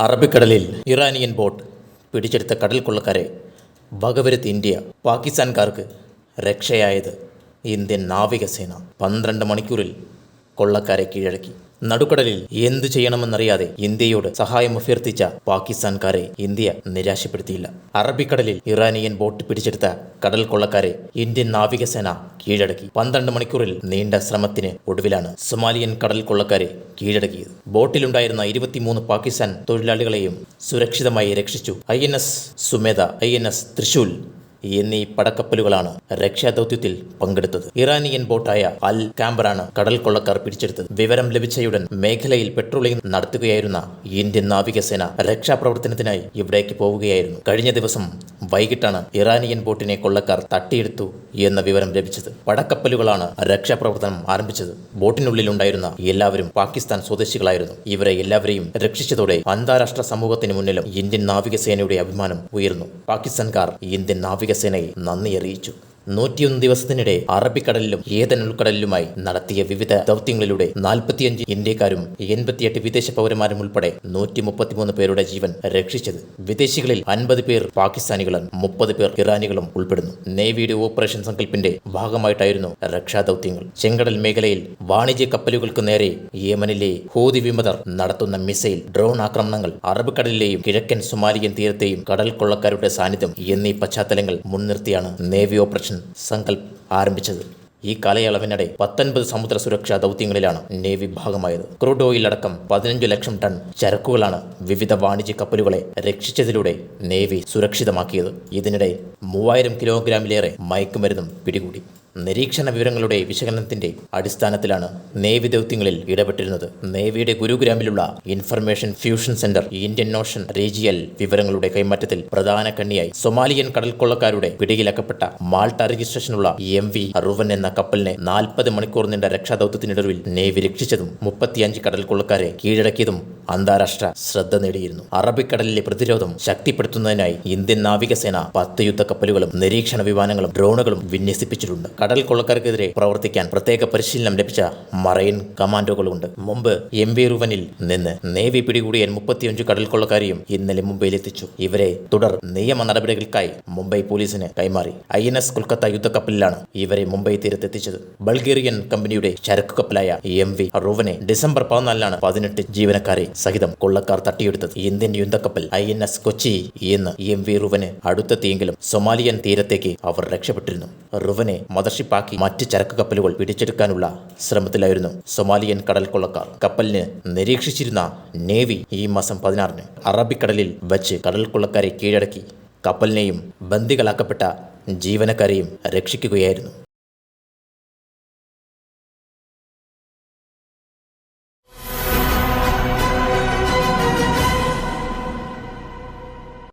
അറബിക്കടലിൽ Iranian boat പിടിച്ചെടുത്ത കടൽ കൊള്ളക്കാരെ വകവരുത്തി ഇന്ത്യ പാകിസ്ഥാൻകാർക്ക് രക്ഷയായത് ഇന്ത്യൻ നാവികസേന പന്ത്രണ്ട് മണിക്കൂറിൽ കൊള്ളക്കാരെ കീഴടക്കി നടുക്കടലിൽ എന്തു ചെയ്യണമെന്നറിയാതെ ഇന്ത്യയോട് സഹായം അഭ്യർത്ഥിച്ച പാകിസ്ഥാൻകാരെ ഇന്ത്യ നിരാശപ്പെടുത്തിയില്ല. അറബിക്കടലിൽ ഇറാനിയൻ ബോട്ട് പിടിച്ചെടുത്ത കടൽ കൊള്ളക്കാരെ ഇന്ത്യൻ നാവികസേന കീഴടക്കി. പന്ത്രണ്ട് മണിക്കൂറിൽ നീണ്ട ശ്രമത്തിന് ഒടുവിലാണ് സൊമാലിയൻ കടൽ കൊള്ളക്കാരെ കീഴടക്കിയത്. ബോട്ടിലുണ്ടായിരുന്ന ഇരുപത്തിമൂന്ന് പാകിസ്ഥാൻ തൊഴിലാളികളെയും സുരക്ഷിതമായി രക്ഷിച്ചു. I N S Sumedha I N S Trishul എന്നീ പടക്കപ്പലുകളാണ് രക്ഷാദൗത്യത്തിൽ പങ്കെടുത്തത്. ഇറാനിയൻ ബോട്ടായ അൽ കാമ്പറാണ് കടൽ കൊള്ളക്കാർ പിടിച്ചെടുത്തത്. വിവരം ലഭിച്ചയുടൻ മേഖലയിൽ പെട്രോളിംഗ് നടത്തുകയായിരുന്ന ഇന്ത്യൻ നാവികസേന രക്ഷാപ്രവർത്തനത്തിനായി ഇവിടേക്ക് പോവുകയായിരുന്നു. കഴിഞ്ഞ ദിവസം വൈകിട്ടാണ് ഇറാനിയൻ ബോട്ടിനെ കൊള്ളക്കാർ തട്ടിയെടുത്തു എന്ന വിവരം ലഭിച്ചത്. പടക്കപ്പലുകളാണ് രക്ഷാപ്രവർത്തനം ആരംഭിച്ചത്. ബോട്ടിനുള്ളിലുണ്ടായിരുന്ന എല്ലാവരും പാകിസ്ഥാൻ സ്വദേശികളായിരുന്നു. ഇവരെ എല്ലാവരെയും രക്ഷിച്ചതോടെ അന്താരാഷ്ട്ര സമൂഹത്തിന് മുന്നിലും ഇന്ത്യൻ നാവികസേനയുടെ അഭിമാനം ഉയർന്നു. പാകിസ്ഥാൻകാർ ഇന്ത്യൻ നാവികസേനയെ നന്ദി അറിയിച്ചു നൂറ്റിയൊന്ന് ദിവസത്തിനിടെ അറബിക്കടലിലും ഏതൻ ഉൾക്കടലിലുമായി നടത്തിയ വിവിധ ദൗത്യങ്ങളിലൂടെ നാൽപ്പത്തിയഞ്ച് ഇന്ത്യക്കാരും എൺപത്തിയെട്ട് വിദേശ പൗരന്മാരും ഉൾപ്പെടെ നൂറ്റി മുപ്പത്തിമൂന്ന് പേരുടെ ജീവൻ രക്ഷിച്ചത്. വിദേശികളിൽ അൻപത് പേർ പാകിസ്ഥാനികളും മുപ്പത് പേർ ഇറാനികളും ഉൾപ്പെടുന്നു. നേവിയുടെ ഓപ്പറേഷൻ സങ്കല്പിന്റെ ഭാഗമായിട്ടായിരുന്നു രക്ഷാദൗത്യങ്ങൾ. ചെങ്കടൽ മേഖലയിൽ വാണിജ്യ കപ്പലുകൾക്ക് നേരെ യമനിലെ ഹൂതി വിമതർ നടത്തുന്ന മിസൈൽ ഡ്രോൺ ആക്രമണങ്ങൾ അറബിക്കടലിലെയും കിഴക്കൻ സൊമാലിയൻ തീരത്തെയും കടൽ കൊള്ളക്കാരുടെ സാന്നിധ്യം എന്നീ പശ്ചാത്തലങ്ങൾ മുൻനിർത്തിയാണ് നേവി ഓപ്പറേഷൻ സങ്കൽപ് ആരംഭിച്ചത്. ഈ കാലയളവിനിടെ പത്തൊൻപത് സമുദ്ര സുരക്ഷാ ദൗത്യങ്ങളിലാണ് നേവി ഭാഗമായത്. ക്രൂഡ് ഓയിൽ അടക്കം പതിനഞ്ച് ലക്ഷം ടൺ ചരക്കുകളാണ് വിവിധ വാണിജ്യ കപ്പലുകളെ രക്ഷിച്ചതിലൂടെ നേവി സുരക്ഷിതമാക്കിയത്. ഇതിനിടെ മൂവായിരം കിലോഗ്രാമിലേറെ മയക്കുമരുന്നും പിടികൂടി. നിരീക്ഷണ വിവരങ്ങളുടെ വിശകലനത്തിന്റെ അടിസ്ഥാനത്തിലാണ് നേവി ദൗത്യങ്ങളിൽ ഇടപെട്ടിരുന്നത്. നേവിയുടെ ഗുരുഗ്രാമിലുള്ള information fusion centre Indian ocean regional വിവരങ്ങളുടെ കൈമാറ്റത്തിൽ പ്രധാന കണ്ണിയായി. സൊമാലിയൻ കടൽക്കൊള്ളക്കാരുടെ പിടിയിലക്കപ്പെട്ട മാൾട്ട രജിസ്ട്രേഷനുള്ള എം വി റുവൻ എന്ന കപ്പലിനെ നാൽപ്പത് മണിക്കൂർ നീണ്ട രക്ഷാദൗത്യത്തിനൊടുവിൽ നേവി രക്ഷിച്ചതും മുപ്പത്തിയഞ്ച് കടൽക്കൊള്ളക്കാരെ കീഴടക്കിയതും അന്താരാഷ്ട്ര ശ്രദ്ധ നേടിയിരുന്നു. അറബിക്കടലിലെ പ്രതിരോധം ശക്തിപ്പെടുത്തുന്നതിനായി ഇന്ത്യൻ നാവികസേന പത്ത് യുദ്ധക്കപ്പലുകളും നിരീക്ഷണ വിമാനങ്ങളും ഡ്രോണുകളും വിന്യസിപ്പിച്ചിട്ടുണ്ട്. കടൽ കൊള്ളക്കാർക്കെതിരെ പ്രവർത്തിക്കാൻ പ്രത്യേക പരിശീലനം ലഭിച്ച മറൈൻ കമാൻഡോകളുണ്ട്. മുമ്പ് എം വി റുവനിൽ നിന്ന് നേവി പിടികൂടിയ മുപ്പത്തിയഞ്ച് കടൽ കൊള്ളക്കാരെയും ഇന്നലെ മുംബൈയിലെത്തിച്ചു ഇവരെ തുടർ നിയമ നടപടികൾക്കായി മുംബൈ പോലീസിന് കൈമാറി. ഐ എൻ എസ് കൊൽക്കത്ത യുദ്ധക്കപ്പലിലാണ് ഇവരെ മുംബൈ തീരത്തെത്തിച്ചത്. ബൾഗേറിയൻ കമ്പനിയുടെ ചരക്കു കപ്പലായ എം വി റുവനെ ഡിസംബർ പതിനാലിനാണ് പതിനെട്ട് ജീവനക്കാരെ സഹിതം കൊള്ളക്കാർ തട്ടിയെടുത്തത്. ഇന്ത്യൻ യുദ്ധക്കപ്പൽ ഐ എൻ എസ് കൊച്ചി എന്ന് എം വി റുവന് അടുത്തെത്തിയെങ്കിലും സൊമാലിയൻ തീരത്തേക്ക് അവർ രക്ഷപ്പെട്ടിരുന്നു. റുവനെ മദർഷിപ്പാക്കി മറ്റ് ചരക്ക് കപ്പലുകൾ പിടിച്ചെടുക്കാനുള്ള ശ്രമത്തിലായിരുന്നു സൊമാലിയൻ കടൽ കൊള്ളക്കാർ കപ്പലിന് നിരീക്ഷിച്ചിരുന്ന നേവി ഈ മാസം പതിനാറിന് അറബിക്കടലിൽ വച്ച് കടൽ കൊള്ളക്കാരെ കീഴടക്കി കപ്പലിനെയും ബന്ദികളാക്കപ്പെട്ട ജീവനക്കാരെയും രക്ഷിക്കുകയായിരുന്നു.